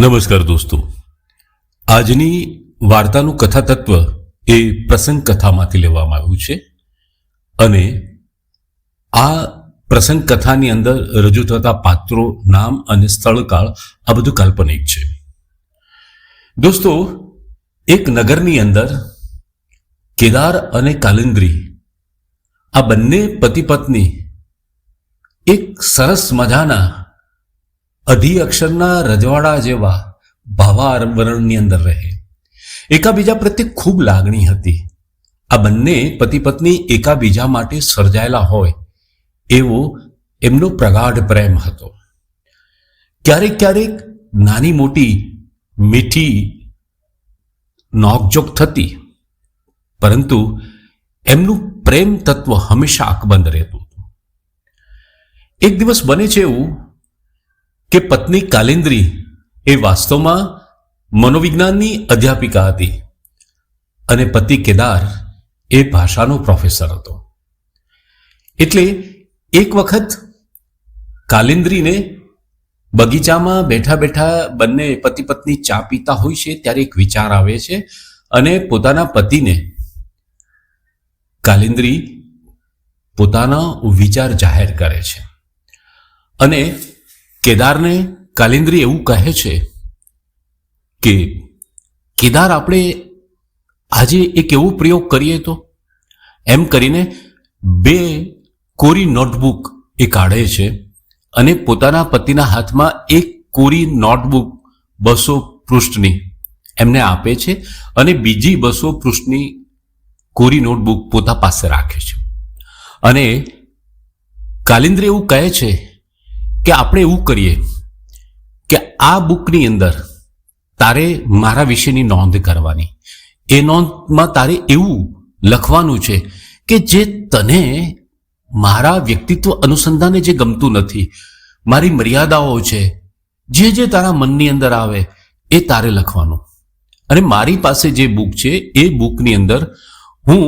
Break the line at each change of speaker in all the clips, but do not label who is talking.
નમસ્કાર દોસ્તો. આજની વાર્તાનું કથા તત્વ એ પ્રસંગ કથામાંથી લેવામાં આવ્યું છે અને આ પ્રસંગ કથાની અંદર રજૂ થતા પાત્રો, નામ અને સ્થળકાળ આ બધું કાલ્પનિક છે. દોસ્તો, એક નગરની અંદર કેદાર અને કાલિન્દ્રી આ બંને પતિ પત્ની એક સરસ મજાના અધિ અક્ષરના રજવાડા જેવા ભાવાવરણની અંદર રહે. એકાબીજા પ્રત્યે ખૂબ લાગણી હતી. આ બંને પતિ પત્ની એકાબીજા માટે સર્જાયેલા હોય એવો એમનો પ્રગાઢ પ્રેમ હતો. ક્યારેક ક્યારેક નાની મોટી મીઠી નોકજોક થતી, પરંતુ એમનું પ્રેમ તત્વ હંમેશા અકબંધ રહેતું હતું. એક દિવસ બને છે એવું કે પત્ની કાલિન્દ્રી એ વાસ્તવમાં મનોવિજ્ઞાનની અધ્યાપિકા હતી અને પતિ કેદાર એ ભાષાનો પ્રોફેસર હતો. એટલે એક વખત કાલિન્દ્રીને બગીચામાં બેઠા બેઠા બંને પતિ પત્ની ચા પીતા હોય છે ત્યારે એક વિચાર આવે છે અને પોતાના પતિને કાલિંદ્રી પોતાનો વિચાર જાહેર કરે છે. અને કેદારને કાલિન્દ્રી એવું કહે છે કે, કેદાર, આપણે આજે એક એવો પ્રયોગ કરીએ તો? એમ કરીને બે કોરી નોટબુક એ કાઢે છે અને પોતાના પતિના હાથમાં એક કોરી નોટબુક બસો પૃષ્ઠની એમને આપે છે અને બીજી બસો પૃષ્ઠની કોરી નોટબુક પોતા પાસે રાખે છે. અને કાલિન્દ્ર એવું કહે છે કે આપણે એવું કરીએ કે આ બુકની અંદર તારે મારા વિશેની નોંધ કરવાની. એ નોંધમાં તારે એવું લખવાનું છે કે જે તને મારા વ્યક્તિત્વ અનુસંધાને જે ગમતું નથી, મારી મર્યાદાઓ છે, જે જે તારા મનની અંદર આવે એ તારે લખવાનું. અને મારી પાસે જે બુક છે એ બુકની અંદર હું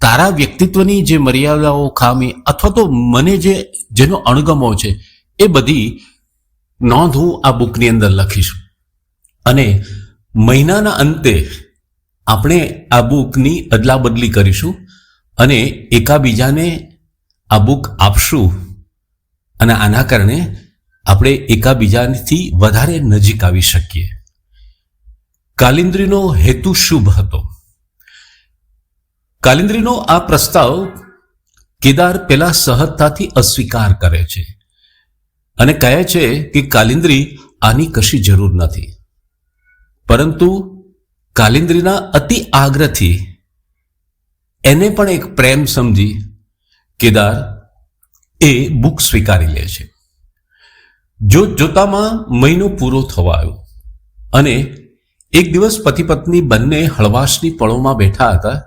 તારા વ્યક્તિત્વની જે મર્યાદાઓ ખામી અથવા તો મને જે, જેનો અણગમો છે એ બધી નોંધ હું આ બુકની અંદર લખીશ. અને મહિનાના અંતે આપણે આ બુકની અદલા બદલી કરીશું અને એકાબીજાને આ બુક આપશું અને આના કારણે આપણે એકાબીજાથી વધારે નજીક આવી શકીએ. કાલિન્દ્રીનો હેતુ શુભ હતો. કાલિન્દ્રીનો આ પ્રસ્તાવ કેદાર પેલા સહજતાથી અસ્વીકાર કરે છે. અને કહે છે કે કાલિન્દ્રી આની કશી જરૂર નથી. પરંતુ કાલિન્દ્રીના અતિ આગ્રહથી એને પણ એક પ્રેમ સમજી કેદાર એ બુક સ્વીકારી લે છે. જોત જોતામાં મહિનો પૂરો થવા આવ્યો અને એક દિવસ પતિ પત્ની બંને હળવાશની પળોમાં બેઠા હતા,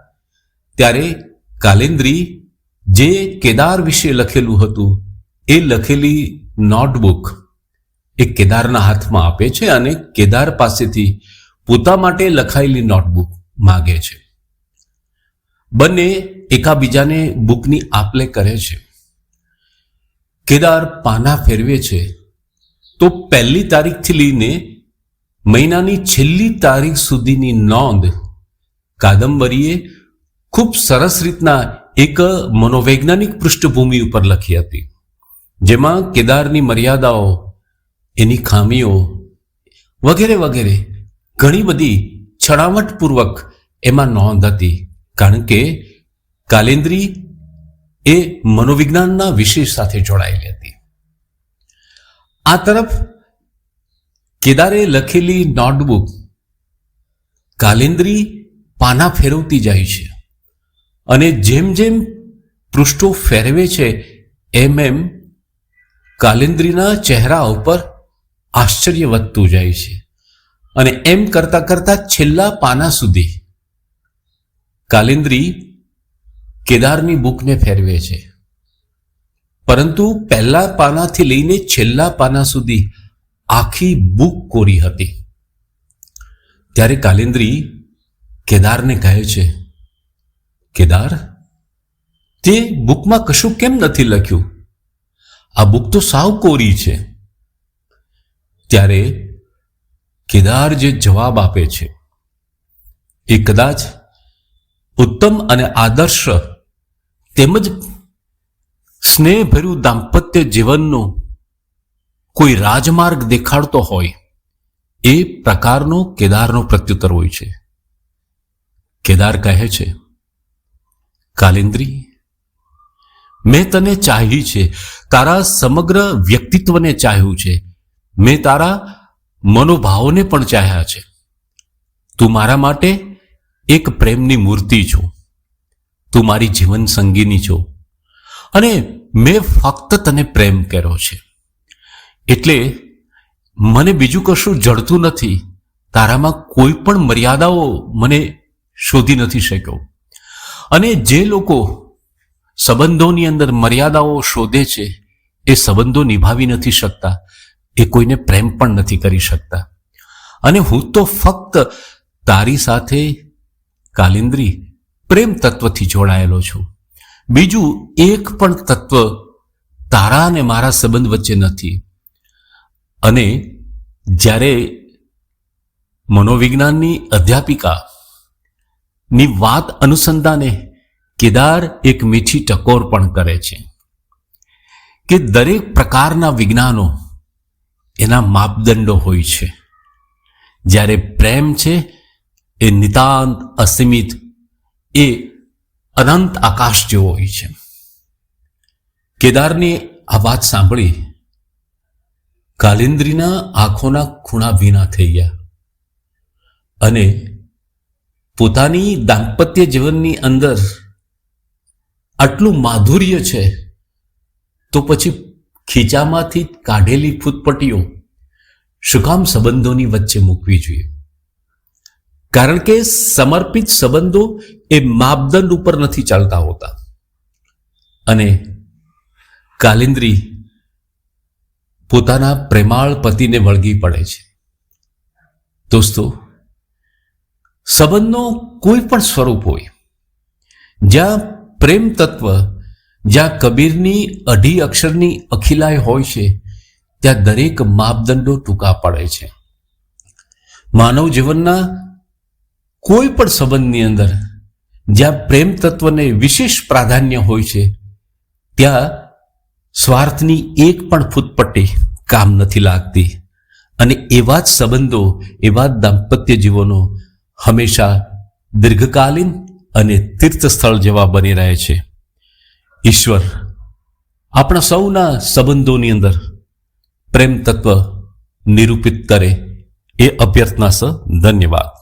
ત્યારે કાલિન્દ્રી જે કેદાર વિશે લખેલું હતું એ લખેલી નોટબુક એ કેદારના હાથમાં આપે છે અને કેદાર પાસેથી પોતા માટે લખાયેલી નોટબુક માગે છે. બંને એકાબીજાને બુકની આપલે કરે છે. કેદાર પાના ફેરવે છે તો પહેલી તારીખથી લઈને મહિનાની છેલ્લી તારીખ સુધીની નોંધ કાદંબરીએ ખૂબ સરસ રીતના એક મનોવૈજ્ઞાનિક પૃષ્ઠભૂમિ ઉપર લખી હતી. જેમાં કેદારની મર્યાદાઓ, એની ખામીઓ વગેરે વગેરે ઘણી બધી છણાવટપૂર્વક એમાં નોંધ હતી. કારણ કે કાલેન્દ્રી એ મનોવિજ્ઞાનના વિષય સાથે જોડાયેલી હતી. આ તરફ કેદારે લખેલી નોટબુક કાલેન્દ્રી પાના ફેરવતી જાય છે અને જેમ જેમ પૃષ્ઠો ફેરવે છે, એમ એમ કાલિંદ્રીના ચહેરા ઉપર આશ્ચર્ય વધતું જાય છે. અને એમ કરતા કરતા છેલ્લા પાના સુધી કાલિન્દ્રી કેદારની બુકને ફેરવે છે. પરંતુ પહેલા પાનાથી લઈને છેલ્લા પાના સુધી આખી બુક કોરી હતી. ત્યારે કાલિન્દ્રી કેદારને કહે છે, કેદાર, તે બુકમાં કશું કેમ નથી લખ્યું? આ બુક તો સાવ કોરી છે. ત્યારે કેદાર જે જવાબ આપે છે, એ કદાચ ઉત્તમ અને આદર્શ તેમજ સ્નેહભર્યું દાંપત્ય જીવનનો કોઈ રાજમાર્ગ દેખાડતો હોય, એ પ્રકારનો કેદારનો પ્રત્યુત્તર હોય છે. કેદાર કહે છે, કાલિંદ્રી મેં તને ચાહી છે. તારા સમગ્ર વ્યક્તિત્વને ચાહ્યું છે. મેં તારા મનોભાવોને પણ ચાહ્યા છે. તું મારા માટે એક પ્રેમની મૂર્તિ છો. તું મારી જીવન સંગીની છો. અને મેં ફક્ત તને પ્રેમ કર્યો છે. એટલે મને બીજું કશું જડતું નથી. તારામાં કોઈ પણ મર્યાદાઓ મને શોધી નથી શક્યો. અને જે લોકો સંબંધોની અંદર મર્યાદાઓ શોધે છે, એ સંબંધો નિભાવી નથી શકતા, એ કોઈને પ્રેમ પણ નથી કરી શકતા. અને હું તો ફક્ત તારી સાથે કાલિંદ્રી પ્રેમ તત્વથી જોડાયેલો છું. બીજું એક પણ તત્વ તારા અને મારા સંબંધ વચ્ચે નથી. અને જ્યારે મનોવિજ્ઞાનની અધ્યાપિકાની વાત અનુસંધાને કેદાર એક મીઠી ટકોર પણ કરે છે. કે દરેક પ્રકારના વિજ્ઞાનો એના માપદંડો હોય છે. જ્યારે પ્રેમ છે એ નિતાંત અસીમિત, એ અનંત આકાશ જેવો હોય છે. કેદારની આ વાત સાંભળી કાલિન્દ્રીના આંખોના ખૂણા ભીના થઈ ગયા અને પોતાની દાંપત્ય જીવનની અંદર આટલું માધુર્ય છે, તો પછી ખીચામાંથી કાઢેલી ફૂટપટ્ટીઓ શું કામ સંબંધોની વચ્ચે મૂકવી જોઈએ? કારણ કે સમર્પિત સંબંધો એ માપદંડ ઉપર નથી ચાલતા હોતા. અને કાલિન્દ્રી પોતાના પ્રેમાળ પતિને વળગી પડે છે. દોસ્તો, સંબંધનો કોઈ પણ સ્વરૂપ હોય, જ્યાં પ્રેમ તત્વ જ્યાં કબીરની અઢી અક્ષરની અખિલાય હોય છે, ત્યાં દરેક માપદંડો ટૂંકા પડે છે. માનવ જીવનના કોઈ પણ સંબંધની અંદર જ્યાં પ્રેમ તત્વને વિશેષ પ્રાધાન્ય હોય છે, ત્યાં સ્વાર્થની એક પણ ફૂટપટ્ટી કામ નથી લાગતી. અને એવા જ સંબંધો, એવા જ દાંપત્ય જીવનો હંમેશા દીર્ઘકાલીન અને તીર્થસ્થળ જેવા બની રહે છે. ઈશ્વર, આપણા સૌના સંબંધોની અંદર પ્રેમ તત્વ નિરૂપિત કરે એ અભ્યર્થના સ ધન્યવાદ.